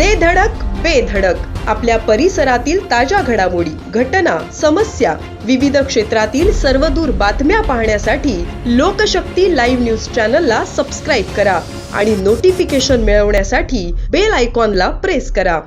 दे धडक बेधडक आपल्या परिसरातील ताज्या घडामोडी घटना समस्या विविध क्षेत्रातील सर्वदूर बातम्या पाहण्यासाठी लोकशक्ती लाईव्ह न्यूज चॅनलला सबस्क्राईब करा आणि नोटिफिकेशन मिळवण्यासाठी बेल आयकॉनला प्रेस करा.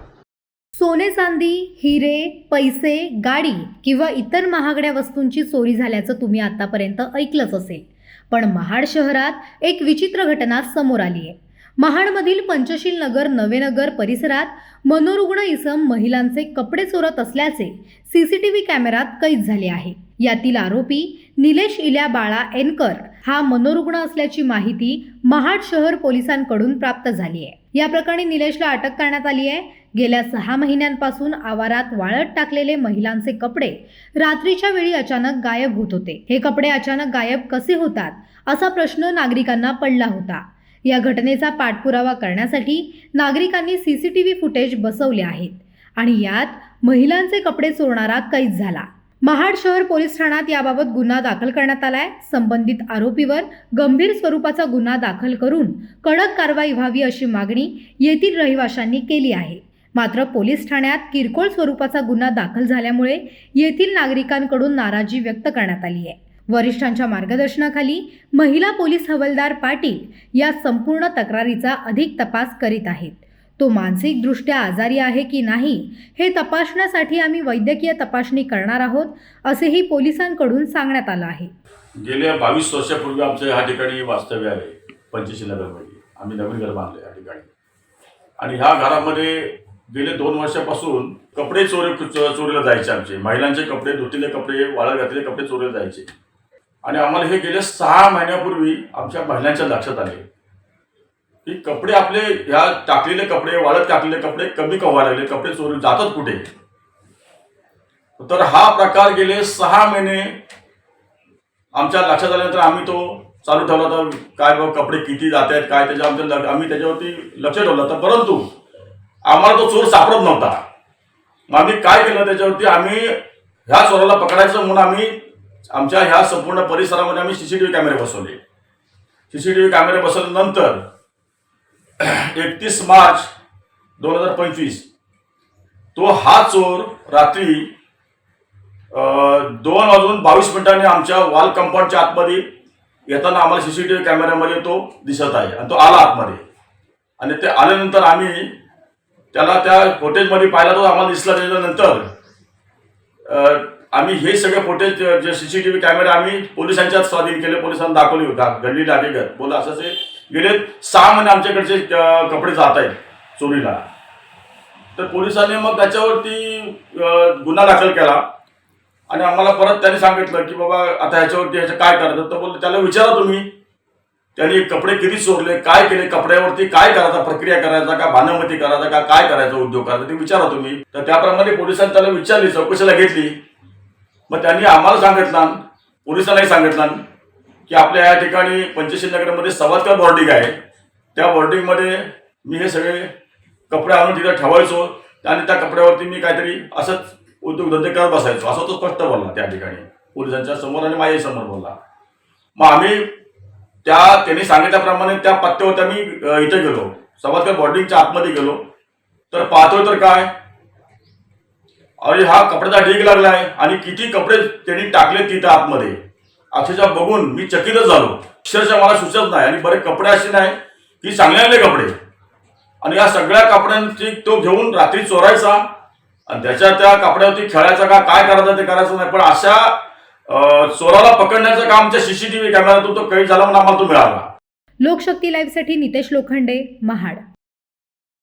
सोने चांदी हिरे पैसे गाडी किंवा इतर महागड्या वस्तूंची चोरी झाल्याचं तुम्ही आतापर्यंत ऐकलंच असेल. पण महाड शहरात एक विचित्र घटना समोर आली आहे महाडमधील पंचशील नगर नवेनगर परिसरात मनोरुग्ण इसम महिलांचे कपडे चोरत असल्याचे सीसीटीव्ही कॅमेरात कैद झाले आहे. यातील आरोपी निलेश इल्या बाळा एनकर हा मनोरुग्ण असल्याची माहिती महाड शहर पोलिसांकडून प्राप्त झाली आहे. या प्रकरणी निलेशला अटक करण्यात आली आहे. गेल्या सहा महिन्यांपासून आवारात वाळत टाकलेले महिलांचे कपडे रात्रीच्या वेळी अचानक गायब होत होते. हे कपडे अचानक गायब कसे होतात असा प्रश्न नागरिकांना पडला होता. या घटनेचा पाठपुरावा करण्यासाठी नागरिकांनी C C T V footage बसवले आहेत. आणि यात महिलांचे कपडे चोरणारा कैद झाला. महाड शहर पोलीस ठाण्यात याबाबत गुन्हा दाखल करण्यात आलाय. संबंधित आरोपीवर गंभीर स्वरूपाचा गुन्हा दाखल करून कडक कारवाई व्हावी अशी मागणी येथील रहिवाशांनी केली आहे. मात्र पोलीस ठाण्यात किरकोळ स्वरूपाचा गुन्हा दाखल झाल्यामुळे येथील नागरिकांकडून नाराजी व्यक्त करण्यात आली आहे. वरिष्ठांच्या मार्गदर्शनाखाली महिला पोलीस हवालदार पाटील या संपूर्ण तक्रारीचा अधिक तपास करीत आहेत. तो मानसिकदृष्ट्या आजारी आहे की नाही हे तपासण्यासाठी आम्ही वैद्यकीय तपासणी करणार आहोत असेही पोलिसांकडून सांगण्यात आलं आहे. गेल्या बावीस वर्षापूर्वी आमचं ह्या ठिकाणी वास्तव्य आहे पंचशी नगरमध्ये आम्ही नवीन घर बांधलं या ठिकाणी. आणि ह्या घरामध्ये गेले दोन वर्षापासून कपडे चोरी चोरीला जायचे आमचे. महिलांचे कपडे धुतलेले कपडे वाळत घातलेले कपडे चोरीला जायचे. आणि आम्हाला हे गेल्या सहा महिन्यापूर्वी आमच्या महिलांच्या लक्षात आले. की कपडे आपले ह्या टाकलेले कपडे वाळत टाकलेले कपडे कमी कव्हा लागले. कपडे चोरून जातात कुठे? तर हा प्रकार गेले सहा महिने आमच्या लक्षात आल्यानंतर आम्ही तो चालू ठेवला. तर काय बाबा कपडे किती जात आहेत काय त्याच्या आमच्या आम्ही त्याच्यावरती लक्ष ठेवलं. होतं परंतु आम्हाला तो चोर सापडत नव्हता. मग आम्ही काय केलं त्याच्यावरती? आम्ही ह्या चोराला पकडायचं म्हणून आम्ही आमच्या ह्या संपूर्ण परिसरामध्ये आम्ही सीसीटीव्ही कॅमेरे बसवले. सीसीटीव्ही कॅमेरे बसवल्यानंतर एकतीस मार्च दोन हजार पंचवीस तो हा चोर रात्री दोन वाजून बावीस मिनिटांनी आमच्या वॉल कंपाऊंडच्या आतमध्ये येताना आम्हाला सीसीटीव्ही कॅमेऱ्यामध्ये तो दिसत आहे आणि तो आला आतमध्ये. आणि ते आल्यानंतर आम्ही त्याला त्या फुटेजमध्ये पाहिला तो आम्हाला दिसला त्याच्यानंतर आम्ही हे सगळे फुटेज जे सी सी टी व्ही कॅमेरे आम्ही पोलिसांच्याच स्वाधीन केले पोलिसांना दाखवले होता. घडलेली हकीकत बोला असं ते गेले सहा महिने आमच्याकडचे कपडे जात आहेत चोरीला. तर पोलिसांनी मग त्याच्यावरती गुन्हा दाखल केला. आणि आम्हाला परत त्यांनी सांगितलं की बाबा आता ह्याच्यावरती ह्याचं काय करायचं तर बोलले त्याला विचारा तुम्ही. त्यांनी कपडे किती चोरले काय केले कपड्यावरती काय करायचा प्रक्रिया करायचा का भानमती करायचा का काय करायचा उद्योग करायचा ते विचारा तुम्ही. तर त्याप्रमाणे पोलिसांनी त्याला विचारली चौकशीला घेतली. मग त्यांनी आम्हाला सांगितलं पोलिसांनाही सांगितलं की आपल्या या ठिकाणी पंचशील नगरमध्ये सवादकर बॉर्डिंग आहे. त्या बॉर्डिंगमध्ये मी हे सगळे कपडे आणून तिथे ठेवायचो आणि त्या कपड्यावरती मी काहीतरी असंच उद्योगधंदे करत बसायचो. असं तो स्पष्ट बोलला त्या ठिकाणी. पोलिसांच्या समोर आणि माझ्याही समोर बोलला. मग आम्ही त्या त्यांनी सांगितल्याप्रमाणे त्या पत्त्यावरती आम्ही इथे गेलो. सवादकर बॉर्डिंगच्या आतमध्ये गेलो. तर पाहतोय तर काय? अरे हा कपड्याचा ढीग लागलाय. आणि किती कपडे त्यांनी टाकले तिथं आतमध्ये. अक्षरशः बघून मी चकितच झालो. अक्षरशः मला सुचत नाही. आणि बरे कपडे असे नाही की चांगले आले कपडे. आणि या सगळ्या कपड्यांची तो घेऊन रात्री चोरायचा. आणि त्याच्या त्या कपड्यावरती खेळायचा का काय करायचं ते करायचं नाही. पण अशा चोराला पकडण्याचं काम त्या सीसीटीव्ही कॅमेऱ्यातून तो कैद झाला म्हणून आम्हाला तो मिळाला. लोकशक्ती लाईव्हसाठी नितेश लोखंडे महाड.